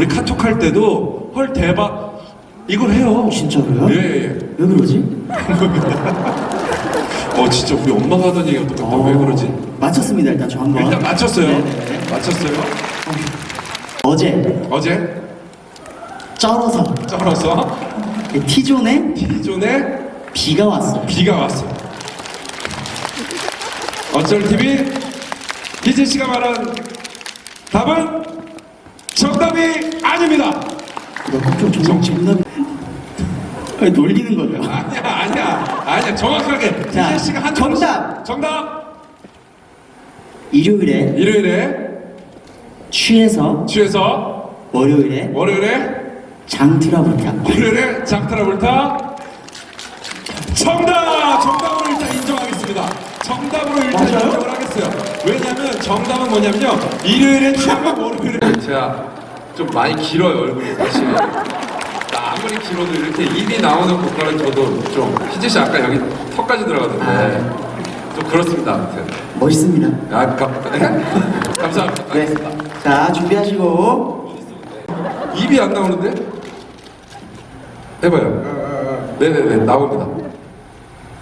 우리 카톡 할 때도 헐 대박 이걸 해요. 진짜로요? 예, 예. 왜 그러지? 어 진짜 우리 엄마가 하던 얘기가 똑같다. 왜 그러지? 맞췄습니다 일단 저 한번. 일단 맞췄어요. 네네. 맞췄어요. 어제 어제 쩔어서 쩔어서 T존에 T존에 비가 왔어요. 비가 왔어요. 어쩔 TV 희진 씨가 말한 답은 정답이 아닙니다. 정답. 아니, 놀리는 거죠. 아니야, 아니야, 아니야. 정확하게 자, 씨가 한 정답! 정답. 일요일에 일요일에 취해서 취해서 월요일에 월요일에 장트라블타. 월요일에 장트라볼타 정답! 정답으로 일단 인정하겠습니다. 정답으로 일단 맞아요? 인정을 하겠어요. 왜냐면 정답은 뭐냐면요. 일요일에 취하면 월요일에 제가 좀 많이 길어요 얼굴이 사실. 나 아무리 길어도 이렇게 입이 나오는 보컬은 저도 좀 희재 씨 아까 여기 턱까지 들어가던데 좀 그렇습니다 아무튼. 멋있습니다. 아, 가, 감사합니다. 네. 자 준비하시고 입이 안 나오는데? 해봐요. 네네네, 나옵니다.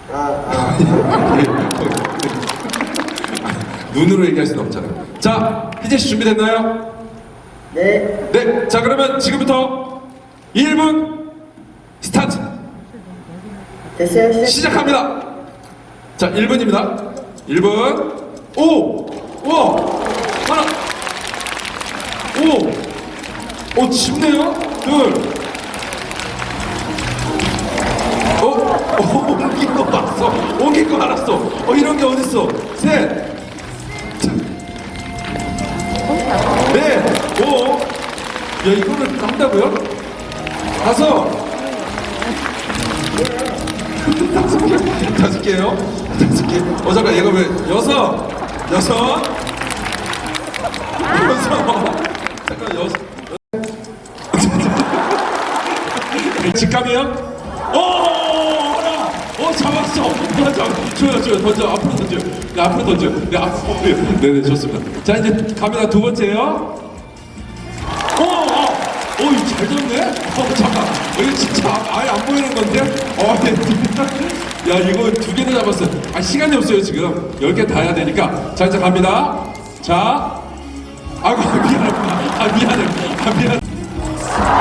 눈으로 얘기할 수는 없잖아요. 자, 희재 씨 준비됐나요? 네. 네, 자 그러면 지금부터 1분 스타트 됐어요. 시작합니다. 자, 1분입니다. 1분. 오! 와! 하나! 오! 오, 짚네요? 둘. 어? 어, 옮긴 거 봤어. 옮긴 거 알았어. 어, 이런 게 어딨어. 셋. 야, 이거를 한다고요? 다섯. 다섯 개요? 다섯 개. 어 잠깐 얘가 왜 여섯, 여섯, 여섯. 잠깐 여섯. 직감이요? 오, 하나. 어 잡았어. 맞아. 줘요, 줘요. 던져. 앞으로 던져. 네, 앞으로 던져. 네, 앞으로. 네, 네, 네, 좋습니다. 자 이제 갑니다. 두 번째요. 어, 어, 어, 이거 잘 졌네? 어, 잠깐. 어, 이거 진짜 아예 안 보이는 건데? 어, 네. 야, 이거 두 개나 잡았어요. 아, 시간이 없어요, 지금. 열 개 다 해야 되니까. 자, 이제 갑니다. 자. 아이고, 미안해. 아, 미안해. 아, 미안해.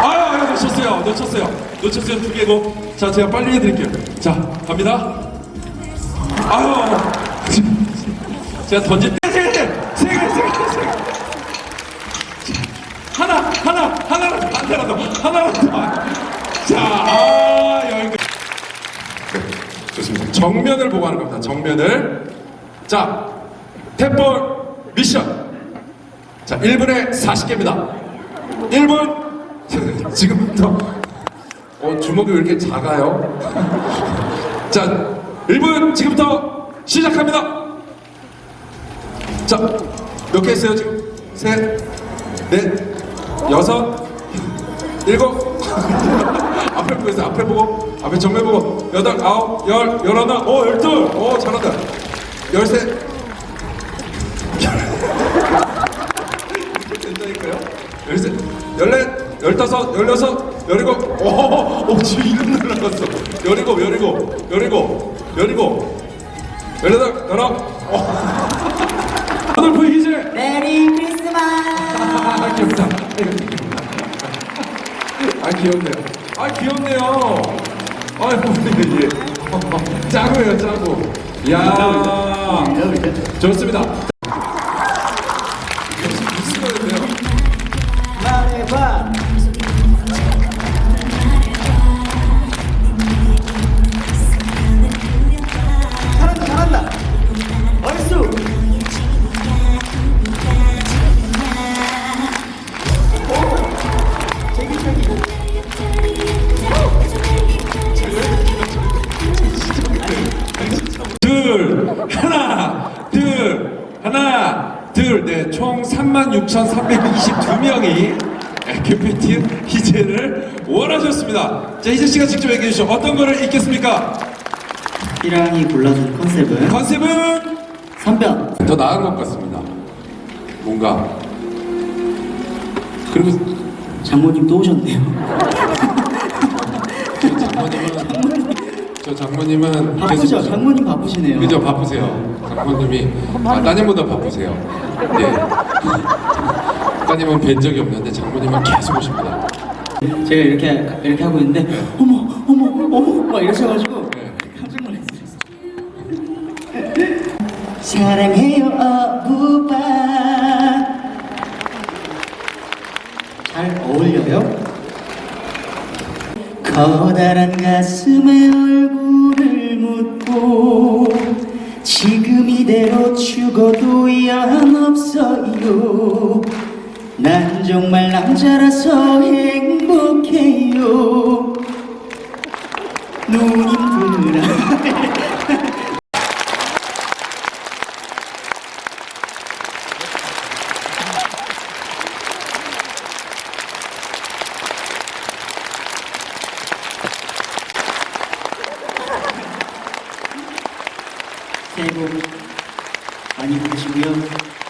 아유, 아유, 놓쳤어요. 놓쳤어요. 놓쳤어요. 두 개고. 자, 제가 빨리 해드릴게요. 자, 갑니다. 아유. 제가 던질 때, 세 개, 세 개, 세 개, 세 개. 하나, 하나, 하나라도, 하나라도, 하나라도. 자, 아, 여기까지. 네, 좋습니다. 정면을 보고 하는 겁니다. 정면을. 자, 탭볼 미션. 자, 1분에 40개입니다. 1분. 지금부터. 어, 주먹이 왜 이렇게 작아요? 자, 1분 지금부터 시작합니다. 자, 몇 개 했어요, 지금? 셋, 넷, 여섯, 일곱. 앞에 보고 있어요. 앞에 보고. 앞에 정면 보고. 여덟, 아홉, 열, 열하나, 오, 열둘. 오, 잘한다. 열셋. 된다니까요? 열셋, 열넷, 열다섯, 열여섯, 열일곱. 오, 오, 지금 이름 날라갔어. 열일곱, 열일곱, 열일곱, 열일곱, 열여덟, 열아홉. 귀엽네요. 아 귀엽네요. 아이고 예. 짜고요 짜고. 야 좋습니다. 하나 둘 네 총 36,322명이 캠페인 희재를 원하셨습니다. 자 희재 씨가 직접 얘기해 주시죠. 어떤 거를 읽겠습니까? 희랑이 골라준 컨셉은 컨셉은 선변. 더 나은 것 같습니다. 뭔가 그리고 장모님 또 오셨네요. 장모님은 저 장모님은 바쁘죠? 계속- 장모님 바쁘시네요. 그죠 바쁘세요. 장모님이 아, 따님보다 바쁘세요. 예. 따님은 뵌 적이 없는데 장모님은 계속 오십니다. 제가 이렇게 이렇게 하고 있는데 어머 어머 어머 막 이러셔가지고 네. 깜짝 놀랐어요. 사랑해요 어 커다란 가슴에 얼굴을 묻고 지금 이대로 죽어도 연 없어요. 난 정말 남자라서 행복해요. 누님들아 새해 복 많이 받으시고요